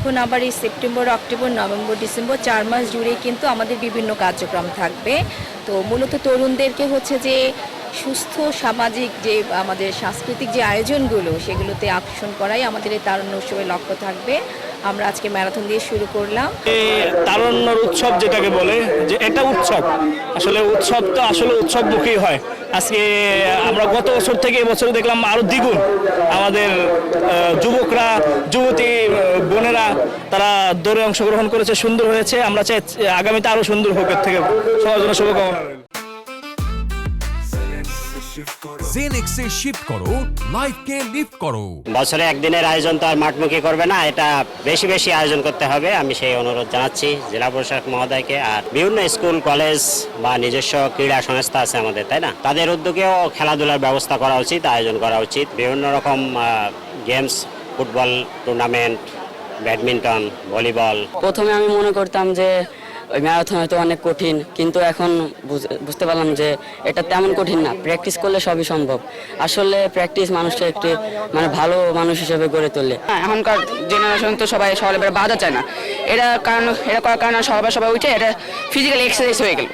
এখন আবার এই সেপ্টেম্বর, অক্টোবর, নভেম্বর, ডিসেম্বর চার মাস জুড়ে কিন্তু আমাদের বিভিন্ন কার্যক্রম থাকবে। তো মূলত তরুণদেরকে হচ্ছে যে সুস্থ সামাজিক যে আমাদের সাংস্কৃতিক যে আয়োজনগুলো, সেগুলোতে আকর্ষণ করাই আমাদের এই তারুণ্য উৎসবের লক্ষ্য থাকবে। আমরা আজকে ম্যারাথন দিয়ে শুরু করলাম। তারুণ্যর উৎসব যেটাকে বলে, যে এটা উৎসব। আসলে উৎসব তো আসলে উৎসবমুখী হয়। আজকে আমরা গত বছর থেকে এবছর দেখলাম আরও দ্বিগুণ আমাদের যুবকরা বোনেরা তারা দৌড়ে অংশগ্রহণ করেছে সুন্দর হয়েছে। আমরা চাই আগামীতে আরও সুন্দর হোক এর থেকে সবার জন্য শুভকামনা। রইল জেনেক্সে শিফট করো লাইফকে লিফট করো। বছরে একদিনের আয়োজন তো আর মাঠমুখী করবে না এটা বেশি বেশি আয়োজন করতে হবে। আমি সেই অনুরোধ জানাচ্ছি জেলা প্রশাসক মহোদয়কে আর বিভিন্ন স্কুল কলেজ বা নিজস্ব ক্রীড়া সংস্থা আছে আমাদের তাই না? তাদের উদ্যোগেও খেলাধুলার ব্যবস্থা করা উচিত আয়োজন করা উচিত। বিভিন্ন রকম games football tournament badminton volleyball. প্রথমে আমি মনে করতাম যে ওই ম্যারাথন হয়তো অনেক কঠিন কিন্তু এখন বুঝতে পারলাম যে এটা তেমন কঠিন না। প্র্যাকটিস করলে সবই সম্ভব। আসলে প্র্যাকটিস মানুষকে একটি মানে ভালো মানুষ হিসেবে গড়ে তোলে। হ্যাঁ, এখনকার জেনারেশন তো সবাই সকালে বেলা বাধা চায় না। এটা কারণ এটা করার কারণে সবাই সবাই উঠে এটা ফিজিক্যাল এক্সারসাইজ হয়ে গেল।